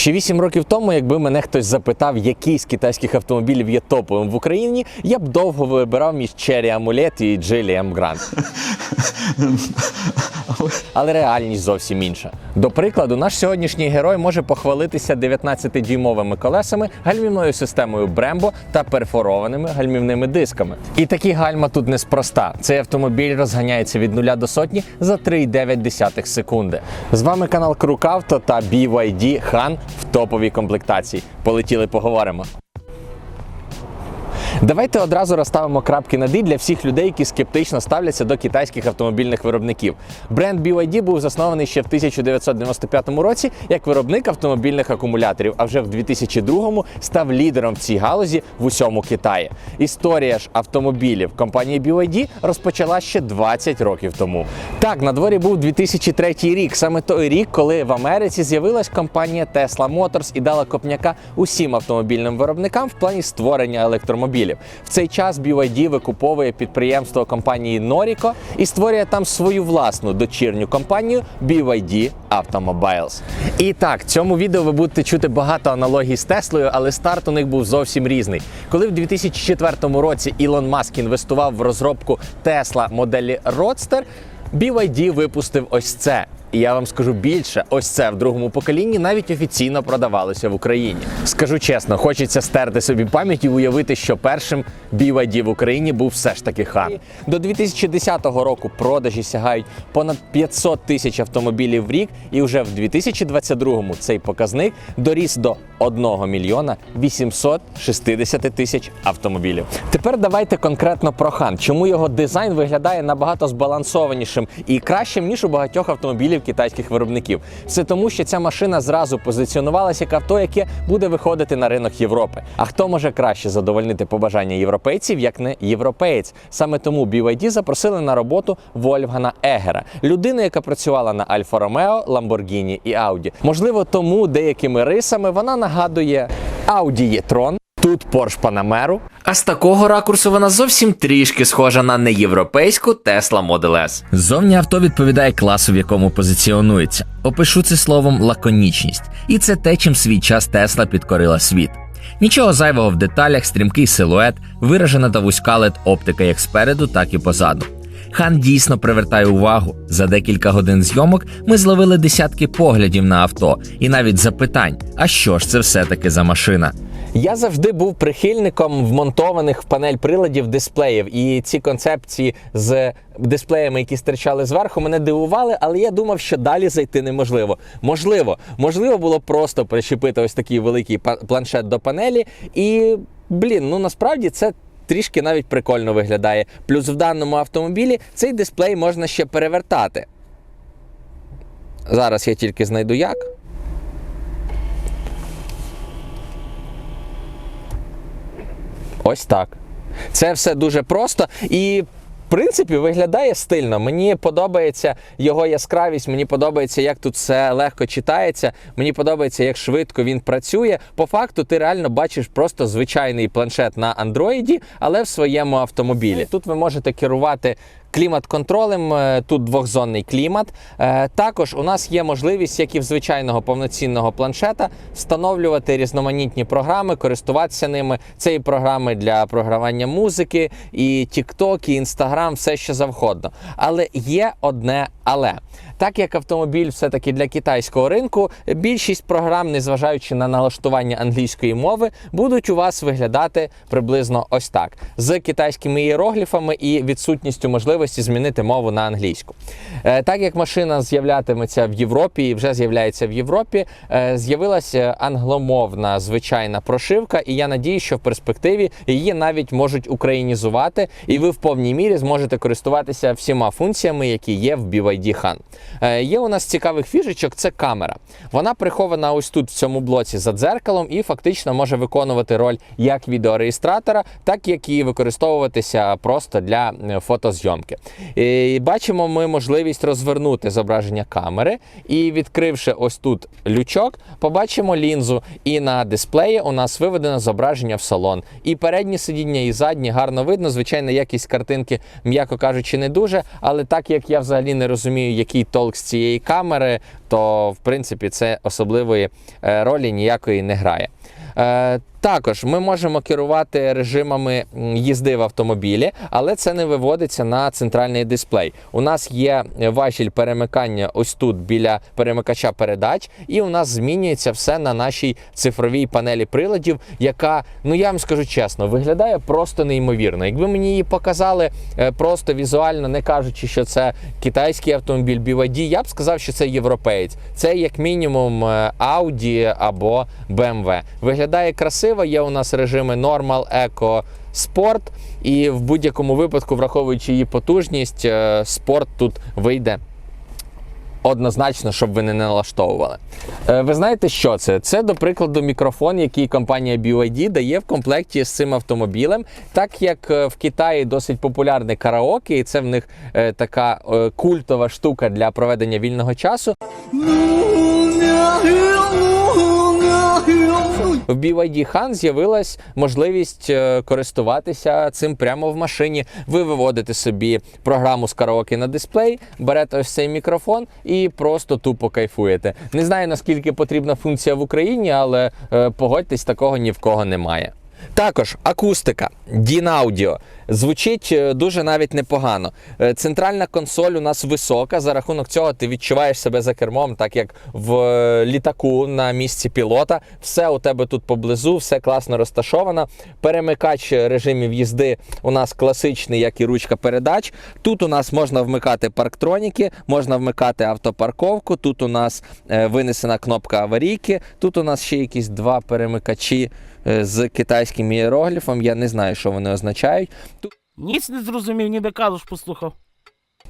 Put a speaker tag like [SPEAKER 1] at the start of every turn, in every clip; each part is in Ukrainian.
[SPEAKER 1] Ще 8 років тому, якби мене хтось запитав, який з китайських автомобілів є топовим в Україні, я б довго вибирав між Cherry Amulet і Geely M Grand. Але реальність зовсім інша. До прикладу, наш сьогоднішній герой може похвалитися 19-дюймовими колесами, гальмівною системою Brembo та перфорованими гальмівними дисками. І такі гальма тут неспроста. Цей автомобіль розганяється від 0 до сотні за 3,9 секунди. З вами канал Крукавто та BYD Han в топовій комплектації. Полетіли, поговоримо. Давайте одразу розставимо крапки над «і» для всіх людей, які скептично ставляться до китайських автомобільних виробників. Бренд BYD був заснований ще в 1995 році як виробник автомобільних акумуляторів, а вже в 2002-му став лідером в цій галузі в усьому Китаї. Історія ж автомобілів компанії BYD розпочала ще 20 років тому. Так, на дворі був 2003 рік, саме той рік, коли в Америці з'явилась компанія Tesla Motors і дала копняка усім автомобільним виробникам в плані створення електромобілів. В цей час BYD викуповує підприємство компанії Noriko і створює там свою власну дочірню компанію BYD Automobiles. І так, в цьому відео ви будете чути багато аналогій з Теслою, але старт у них був зовсім різний. Коли в 2004 році Ілон Маск інвестував в розробку Tesla моделі Roadster, BYD випустив ось це. І я вам скажу більше, ось це в другому поколінні навіть офіційно продавалося в Україні. Скажу чесно, хочеться стерти собі пам'ять і уявити, що першим BYD в Україні був все ж таки хан. До 2010 року продажі сягають понад 500 тисяч автомобілів в рік, і вже в 2022-му цей показник доріс до 1 мільйона 860 тисяч автомобілів. Тепер давайте конкретно про хан. Чому його дизайн виглядає набагато збалансованішим і кращим ніж у багатьох автомобілів китайських виробників? Це тому, що ця машина зразу позиціонувалася як авто, яке буде виходити на ринок Європи. А хто може краще задовольнити побажання європейців, як не європеєць? Саме тому BYD запросили на роботу Вольфгана Егера, людину, яка працювала на Альфа Ромео, Lamborghini і Audi. Можливо, тому деякими рисами вона нагадує Audi e-tron, Тут Porsche Panamera,
[SPEAKER 2] А з такого ракурсу вона зовсім трішки схожа на неєвропейську Tesla Model S.
[SPEAKER 3] Зовні авто відповідає класу, в якому позиціонується. Опишу це словом лаконічність, і це те, чим свій час Тесла підкорила світ. Нічого зайвого в деталях, стрімкий силует, виражена та вузька лед оптика як спереду, так і позаду. Хан дійсно привертає увагу. За декілька годин зйомок ми зловили десятки поглядів на авто і навіть запитань: а що ж це все таки за машина?
[SPEAKER 1] Я завжди був прихильником вмонтованих в панель приладів дисплеїв, і ці концепції з дисплеями, які стирчали зверху, мене дивували, але я думав, що далі зайти неможливо. Можливо, можливо було просто причепити ось такий великий планшет до панелі, і блін, ну насправді це. Трішки навіть прикольно виглядає. Плюс в даному автомобілі цей дисплей можна ще перевертати. Зараз я тільки знайду як. Ось так. Це все дуже просто і. Принципі, виглядає стильно. Мені подобається його яскравість, мені подобається, як тут все легко читається. Мені подобається, як швидко він працює. По факту, ти реально бачиш просто звичайний планшет на андроїді, але в своєму автомобілі. Тут ви можете керувати клімат-контролем, е, тут двохзонний клімат. Е, Також у нас є можливість, як і в звичайного повноцінного планшета, встановлювати різноманітні програми, користуватися ними. Це і програми для програвання музики, і TikTok, і Instagram, все що завгодно. Але є одне але. Так як автомобіль все-таки для китайського ринку, більшість програм, незважаючи на налаштування англійської мови, будуть у вас виглядати приблизно ось так: з китайськими іерогліфами і відсутністю можливості змінити мову на англійську. Е, Так як машина з'являтиметься в Європі і вже з'являється в Європі, е, з'явилася англомовна звичайна прошивка, і я надію, що в перспективі її навіть можуть українізувати, і ви в повній мірі зможете користуватися всіма функціями, які є в BYD Han. Е, Є у нас цікавих фішечок, це камера. Вона прихована ось тут в цьому блоці за дзеркалом і фактично може виконувати роль як відеореєстратора, так як і використовуватися просто для е, фотозйомки. І бачимо ми можливість розвернути зображення камери, і відкривши ось тут лючок, побачимо лінзу. І на дисплеї у нас виведено зображення в салон. І передні сидіння, і задні гарно видно. Звичайно, якість картинки, м'яко кажучи, не дуже. Але так як я взагалі не розумію, який то толк з цієї камери, то в принципі це особливої е, ролі ніякої не грає. Е, також ми можемо керувати режимами їзди в автомобілі, але це не виводиться на центральний дисплей. У нас є важіль перемикання ось тут біля перемикача передач, і у нас змінюється все на нашій цифровій панелі приладів, яка, ну я вам скажу чесно, виглядає просто неймовірно. Якби мені її показали е, просто візуально, не кажучи, що це китайський автомобіль BYD, я б сказав, що це європеєць. Це як мінімум е, Audi або BMW. Виглядає красиво. Є у нас режими Normal, Eco, Sport, і в будь-якому випадку, враховуючи її потужність, е, спорт тут вийде. Однозначно, щоб ви не налаштовували. Е, Ви знаєте, що це? Це, до прикладу, мікрофон, який компанія BYD дає в комплекті з цим автомобілем. Так як е, в Китаї досить популярне караоке, і це в них така культова штука для проведення вільного часу. В BYD Han з'явилась можливість е, користуватися цим прямо в машині. Ви виводите собі програму з караоке на дисплей, берете ось цей мікрофон і просто тупо кайфуєте. Не знаю наскільки потрібна функція в Україні, але е, погодьтесь, такого ні в кого немає. Також акустика, Дінаудіо. Звучить е, дуже навіть непогано. Е, Центральна консоль у нас висока. За рахунок цього ти відчуваєш себе за кермом, так як в е, літаку на місці пілота. Все у тебе тут поблизу, все класно розташовано. Перемикач режимів їзди у нас класичний, як і ручка передач. Тут у нас можна вмикати парктроніки, можна вмикати автопарковку. Тут у нас винесена кнопка аварійки. Тут у нас ще якісь два перемикачі з китайським іерогліфом. Я не знаю, що вони означають.
[SPEAKER 4] Ніц не зрозумів, ніби кажеш, послухав.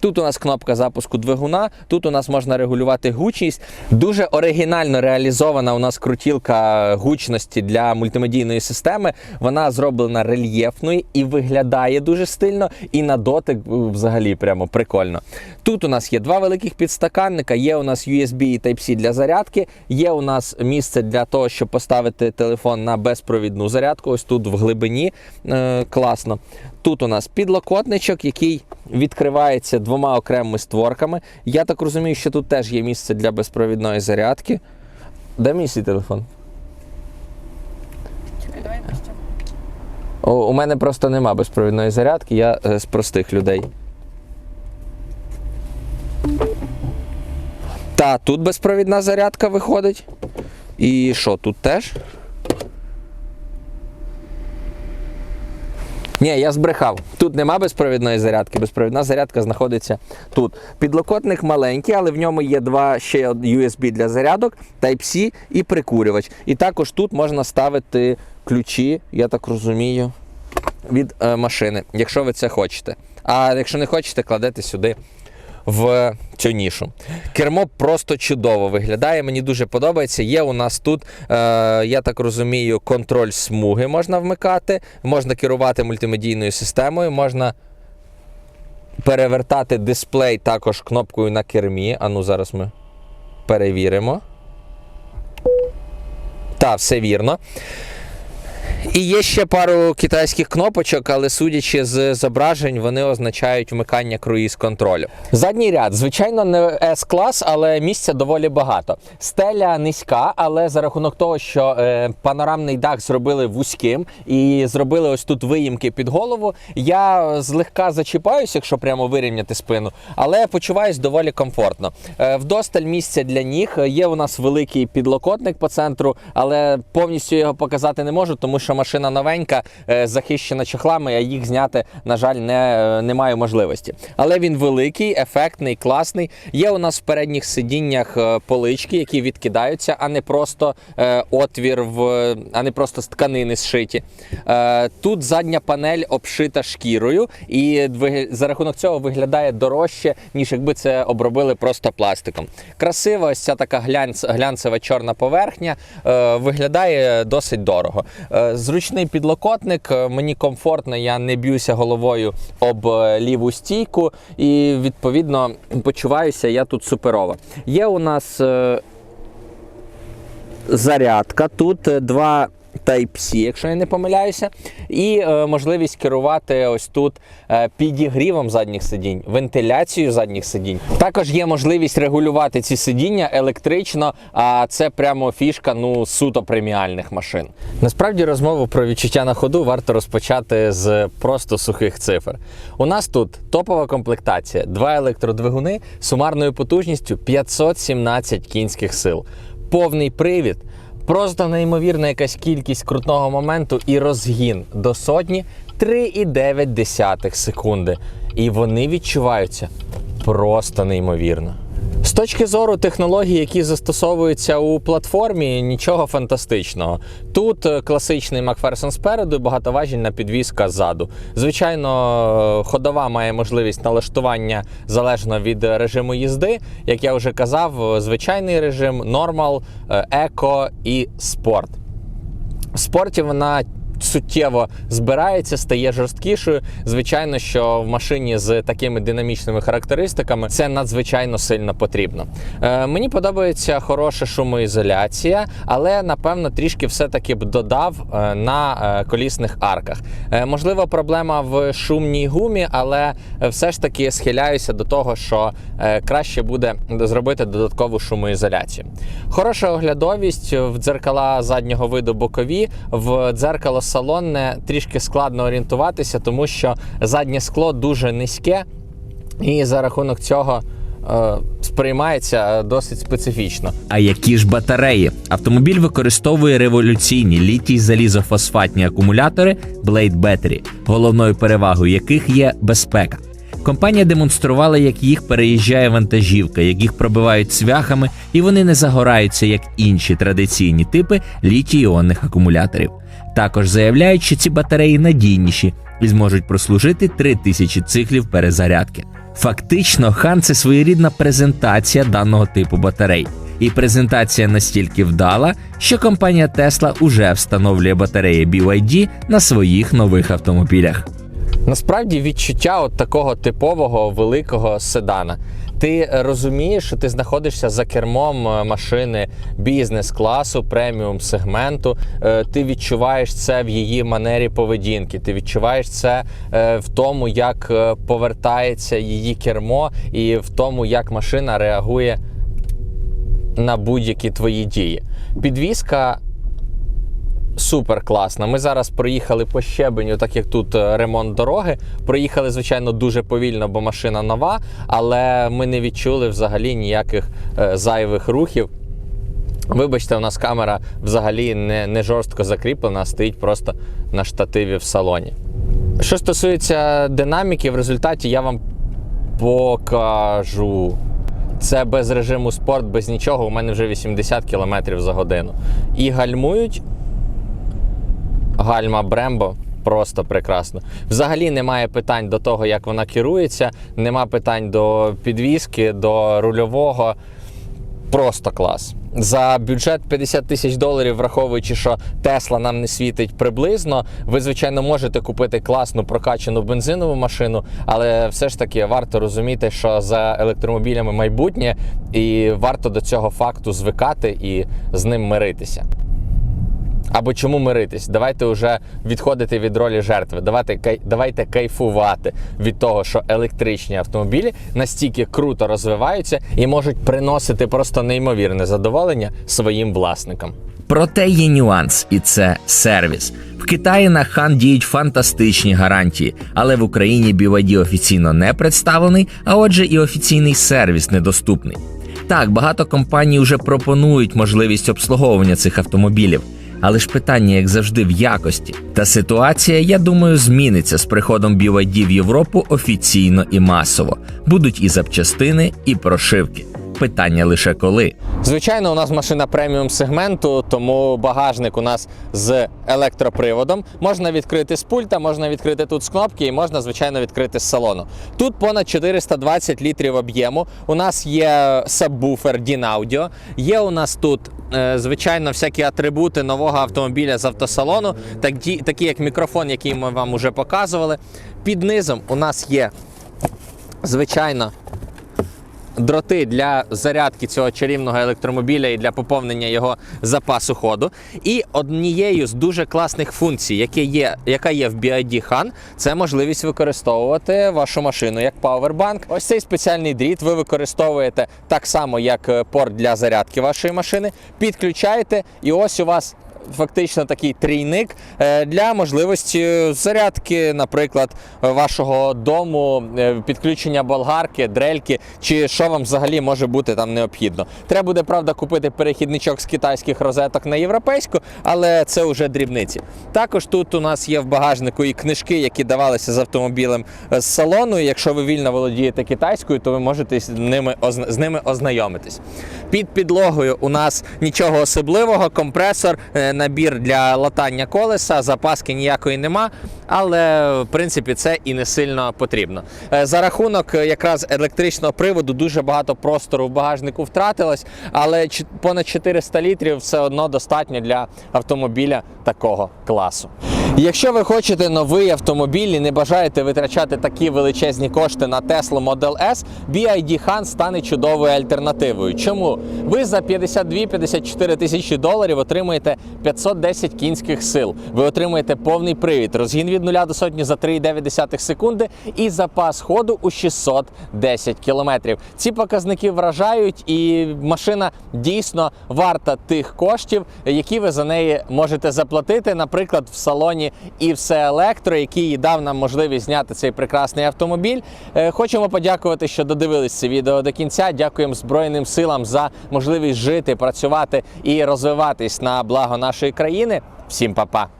[SPEAKER 1] Тут у нас кнопка запуску двигуна, тут у нас можна регулювати гучність. Дуже оригінально реалізована у нас крутілка гучності для мультимедійної системи. Вона зроблена рельєфною і виглядає дуже стильно, і на дотик е, взагалі прямо прикольно. Тут у нас є два великих підстаканника, є у нас USB і Type-C для зарядки, є у нас місце для того, щоб поставити телефон на безпровідну зарядку. Ось тут в глибині. Е, класно. Тут у нас підлокотничок, який відкривається двома окремими створками. Я так розумію, що тут теж є місце для безпровідної зарядки. Де мій свій телефон? О, у мене просто нема безпровідної зарядки, я е, з простих людей. Та, тут безпровідна зарядка виходить. І що, тут теж? Ні, я збрехав. Тут нема безпровідної зарядки. Безпровідна зарядка знаходиться тут. Підлокотник маленький, але в ньому є два ще USB для зарядок, Type-C і прикурювач. І також тут можна ставити ключі, я так розумію, від е, машини, якщо ви це хочете. А якщо не хочете, кладете сюди в цю нішу. Кермо просто чудово виглядає. Мені дуже подобається. Є у нас тут, е, я так розумію, контроль смуги можна вмикати, можна керувати мультимедійною системою, можна перевертати дисплей також кнопкою на кермі. А ну зараз ми перевіримо. Так, все вірно. І є ще пару китайських кнопочок, але судячи з зображень, вони означають вмикання круїз контролю. Задній ряд, звичайно, не S-клас, але місця доволі багато. Стеля низька, але за рахунок того, що е, панорамний дах зробили вузьким і зробили ось тут виїмки під голову, я злегка зачіпаюся, якщо прямо вирівняти спину, але почуваюсь доволі комфортно. Е, вдосталь місця для ніг. Є у нас великий підлокотник по центру, але повністю його показати не можу, тому що машина новенька, е, захищена чохлами, а їх зняти, на жаль, не, е, не маю можливості. Але він великий, ефектний, класний. Є у нас в передніх сидіннях е, полички, які відкидаються, а не просто отвір в а не просто з тканини зшиті. Тут задня панель обшита шкірою, і за рахунок цього виглядає дорожче, ніж якби це обробили просто пластиком. Красива, ось ця така глянцева чорна поверхня. Виглядає досить дорого. Зручний підлокотник, е, мені комфортно, я не б'юся головою об е, ліву стійку, і відповідно почуваюся я тут суперово. Є у нас. е, зарядка. Тут два Type-C, якщо я не помиляюся, і е, можливість керувати ось тут е, підігрівом задніх сидінь, вентиляцією задніх сидінь. Також є можливість регулювати ці сидіння електрично, а це прямо фішка ну суто преміальних машин. Насправді розмову про відчуття на ходу варто розпочати з просто сухих цифр. У нас тут топова комплектація, два електродвигуни сумарною потужністю 517 кінських сил, повний привід. Просто неймовірна якась кількість крутного моменту і розгін до сотні 3,9 секунди. І вони відчуваються просто неймовірно. З точки зору технологій, які застосовуються у платформі, нічого фантастичного. Тут е, класичний Макферсон спереду, і багатоважільна підвізка ззаду. Звичайно, е, ходова має можливість налаштування залежно від режиму їзди. Як я вже казав, е, звичайний режим, нормал, еко і спорт. В спорті вона суттєво збирається, стає жорсткішою. Звичайно, що в машині з такими динамічними характеристиками це надзвичайно сильно потрібно. Е, мені подобається хороша шумоізоляція, але напевно трішки все-таки б додав е, на е, колісних арках. Е, можливо, проблема в шумній гумі, але е, все ж таки схиляюся до того, що краще буде зробити додаткову шумоізоляцію. Хороша оглядовість в дзеркала заднього виду бокові, в дзеркало салонне трішки складно орієнтуватися, тому що заднє скло дуже низьке, і за рахунок цього е, сприймається досить специфічно.
[SPEAKER 3] А які ж батареї? Автомобіль використовує революційні літій залізофосфатні акумулятори Blade Battery, головною перевагою яких є безпека. Компанія демонструвала, як їх переїжджає вантажівка, як їх пробивають цвяхами, і вони не загораються, як інші традиційні типи літій-іонних акумуляторів. Також заявляють, що ці батареї надійніші і зможуть прослужити 3000 циклів перезарядки. Фактично, хан це своєрідна презентація даного типу батарей. І презентація настільки вдала, що компанія Tesla уже встановлює батареї BYD на своїх нових автомобілях.
[SPEAKER 1] Насправді відчуття от такого типового великого седана. Ти розумієш, що ти знаходишся за кермом е, машини бізнес-класу, преміум сегменту. Е, Ти відчуваєш це в її манері поведінки. Ти відчуваєш це е, в тому, як повертається її кермо, і в тому, як машина реагує на будь-які твої дії. Підвізка супер класна. Ми зараз проїхали по щебеню, так як тут е, ремонт дороги. Проїхали, звичайно, дуже повільно, бо машина нова, але ми не відчули взагалі ніяких е, зайвих рухів. Вибачте, у нас камера взагалі не, не жорстко закріплена, а стоїть просто на штативі в салоні. Що стосується динаміки, в результаті я вам покажу. Це без режиму спорт, без нічого. У мене вже 80 км за годину. І гальмують гальма Брембо. Просто прекрасно. Взагалі немає питань до того, як вона керується, нема питань до підвіски, до рульового. Просто клас. За бюджет 50 тисяч доларів, враховуючи, що Тесла нам не світить приблизно, ви, звичайно, можете купити класну прокачану бензинову машину, але все ж таки варто розуміти, що за електромобілями майбутнє, і варто до цього факту звикати і з ним миритися. Або чому миритись? Давайте вже відходити від ролі жертви. Давайте, кай- давайте кайфувати від того, що електричні автомобілі настільки круто розвиваються і можуть приносити просто неймовірне задоволення своїм власникам.
[SPEAKER 3] Проте є нюанс, і це сервіс. В Китаї на хан діють фантастичні гарантії, але в Україні BYD офіційно не представлений, а отже, і офіційний сервіс недоступний. Так, багато компаній вже пропонують можливість обслуговування цих автомобілів. Але ж питання, як завжди, в якості. Та ситуація, я думаю, зміниться з приходом BYD в Європу офіційно і масово. Будуть і запчастини, і прошивки. Питання лише коли.
[SPEAKER 1] Звичайно, у нас машина преміум сегменту, тому багажник у нас з електроприводом. Можна відкрити з пульта, можна відкрити тут з кнопки і можна, звичайно, відкрити з салону. Тут понад 420 літрів об'єму. У нас є сабвуфер DIN Audio. Є у нас тут, е, звичайно, всякі атрибути нового автомобіля з автосалону, такі як мікрофон, який ми вам вже показували. Під низом у нас є, звичайно, дроти для зарядки цього чарівного електромобіля і для поповнення його запасу ходу. І однією з дуже класних функцій, яке є, яка є в BID Han, це можливість використовувати вашу машину як павербанк. Ось цей спеціальний дріт ви використовуєте так само, як е, порт для зарядки вашої машини. Підключаєте, і ось у вас фактично такий трійник е, для можливості зарядки, наприклад, вашого дому, е, підключення болгарки, дрельки, чи що вам взагалі може бути там необхідно. Треба буде, правда, купити перехідничок з китайських розеток на європейську, але це вже дрібниці. Також тут у нас є в багажнику і книжки, які давалися з автомобілем е, з салону. Якщо ви вільно володієте китайською, то ви можете з ними, з ними ознайомитись. Під підлогою у нас нічого особливого, компресор, набір для латання колеса, запаски ніякої нема, але в принципі це і не сильно потрібно. Е, За рахунок е, якраз електричного приводу дуже багато простору в багажнику втратилось, але понад 400 літрів все одно достатньо для автомобіля такого класу. Якщо ви хочете новий автомобіль і не бажаєте витрачати такі величезні кошти на Tesla Model S, BID Han стане чудовою альтернативою. Чому? Ви за 52-54 тисячі доларів отримуєте 510 кінських сил. Ви отримуєте повний привід, розгін від 0 до сотні за 3,9 секунди і запас ходу у 610 кілометрів. Ці показники вражають, і машина дійсно варта тих коштів, які ви за неї можете заплатити, наприклад, в салоні і все електро, який дав нам можливість зняти цей прекрасний автомобіль. Е, Хочемо подякувати, що додивились це відео до кінця. Дякуємо Збройним силам за можливість жити, працювати і розвиватись на благо нашої країни. Всім па-па!